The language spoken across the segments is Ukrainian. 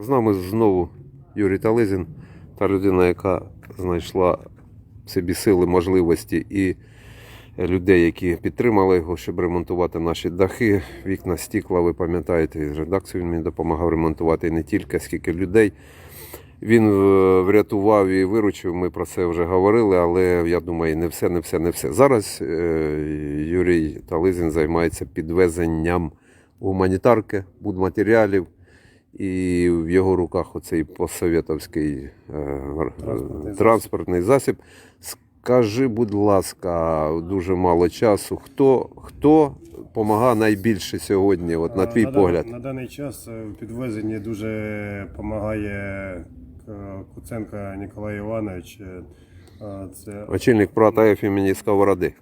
З нами знову Юрій Тализін, та людина, яка знайшла в собі сили, можливості і людей, які підтримали його, щоб ремонтувати наші дахи, вікна, стікла. Ви пам'ятаєте, і редакцію він мені допомагав ремонтувати і не тільки, скільки людей. Він е, врятував і виручив. Ми про це вже говорили, але я думаю, не все, не все, не все. Зараз е, Юрій Тализін займається підвезенням гуманітарки, будматеріалів. І в його руках оцей постсовєтовський е, Транспортний транспортний засіб. Скажи, будь ласка, дуже мало часу. Хто хто допомагає найбільше сьогодні, от на твій дан- погляд? На даний час е, в підвезенні дуже допомагає Куценко Ніколай Іванович. Е, Це Очільник ПРОТАФ імені Сковороди.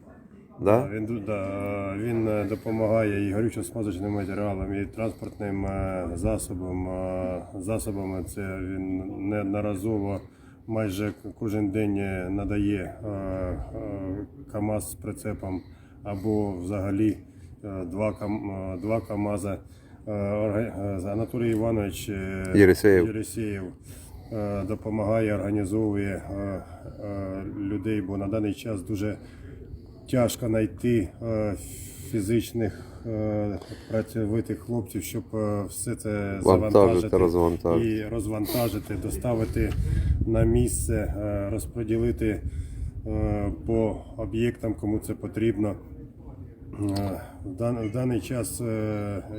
Да? Він, да, він е, допомагає і горючо-смазочним матеріалом, і транспортним е, засобом. е, засобами. Це він неодноразово майже кожен день надає КАМАЗ з прицепом або взагалі два, кам, два КАМАЗа. Анатолій Іванович. Єресєєв е, допомагає, організовує людей, бо на даний час дуже тяжко знайти е, фізичних е, працьовитих хлопців, щоб е, все це завантажити розвантажити. і розвантажити, доставити на місце, розподілити по об'єктам, кому це потрібно. В дан- в даний час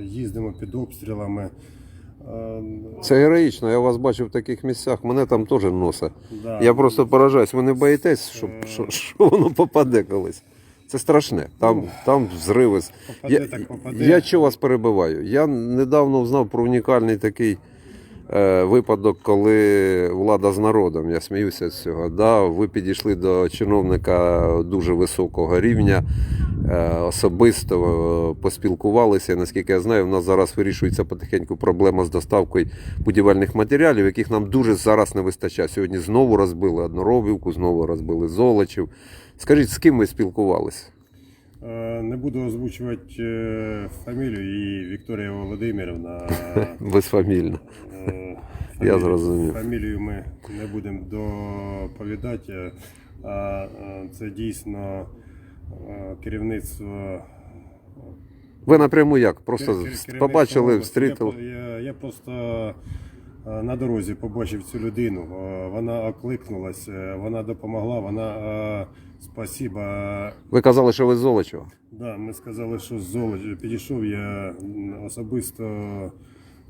їздимо під обстрілами. Це героїчно. Я вас бачу в таких місцях. Мене там теж носить. да. Я просто поражаюсь. Ви не боїтесь, що, що, що воно попаде колись. Це страшне. Там, там взриви. Попаде, Я, так попаде. я що вас перебиваю? Я недавно знав про унікальний такий е, випадок, коли влада з народом. Я сміюся з цього. Да, ви підійшли до чиновника дуже високого рівня, особисто е, поспілкувалися. Наскільки я знаю, в нас зараз вирішується потихеньку проблема з доставкою будівельних матеріалів, яких нам дуже зараз не вистачає. Сьогодні знову розбили одноробівку, знову розбили золочів. Скажіть, з ким ви спілкувалися? Е, Не буду озвучувати е, фамілію і Вікторія Володимирівна. Безфамільно. е, Я зрозумів. Фамілію ми не будемо доповідати. е, е, це дійсно е, керівництво. Ви напряму як? Просто побачили, встрітили. Я, я, просто е, на дорозі побачив цю людину. Е, Вона окликнулась, е, вона допомогла, вона е, спасіба. Ви казали, що ви з Золочева. Да, ми сказали, що з Золоч підійшов я особисто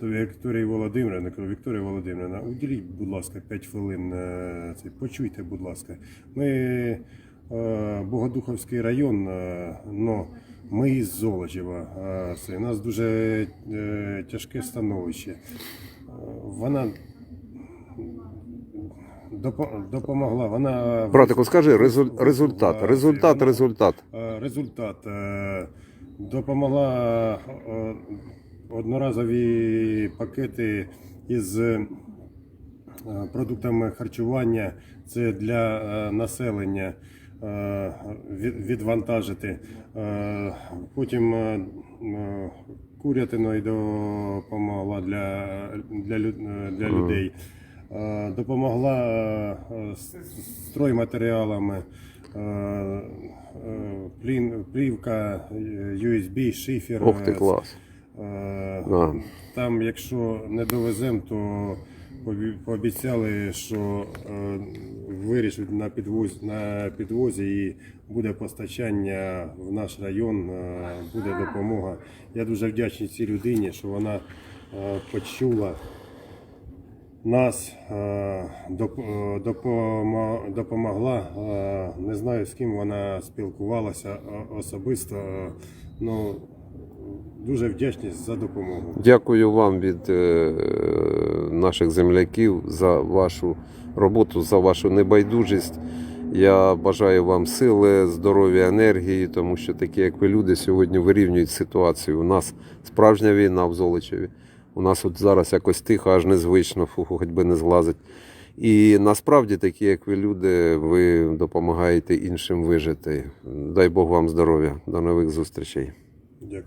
до Вікторії Володимирівни. Кажу, Вікторія Володимирівна, уділіть, будь ласка, 5 хвилин. е, почуйте, будь ласка. Ми е, Богодуховський район, е, но ми із Золочева. е, у нас дуже е, тяжке становище. Е, Вона допомогла. Вона Братику, скажи результат. Е, Результат, результат. Е, Результат е, допомогла е, одноразові пакети із е, продуктами харчування. Це для е, населення е, відвантажити. Е, Потім е, е, курятиною допомогла для, для, е, для людей. Е, Допомогла е, стройматеріалами. е, е, Плівка, е, USB, шифер. Ох ти е, клас. Е, Там, якщо не довеземо, то пообіцяли, що вирішать на підвозі, на підвозі і буде постачання в наш район, е, буде допомога. Я дуже вдячний цій людині, що вона е, почула нас, е, доп- допомо- допомогла. Не знаю, з ким вона спілкувалася особисто. Ну, дуже вдячність за допомогу. Дякую вам від наших земляків за вашу роботу, за вашу небайдужість. Я бажаю вам сили, здоров'я, енергії, тому що такі, як ви люди, сьогодні вирівнюють ситуацію. У нас справжня війна в Золочеві. У нас от зараз якось тихо, аж незвично, фу, хоч би не злазить. І насправді такі, як ви люди, ви допомагаєте іншим вижити. Дай Бог вам здоров'я. До нових зустрічей. Дякую.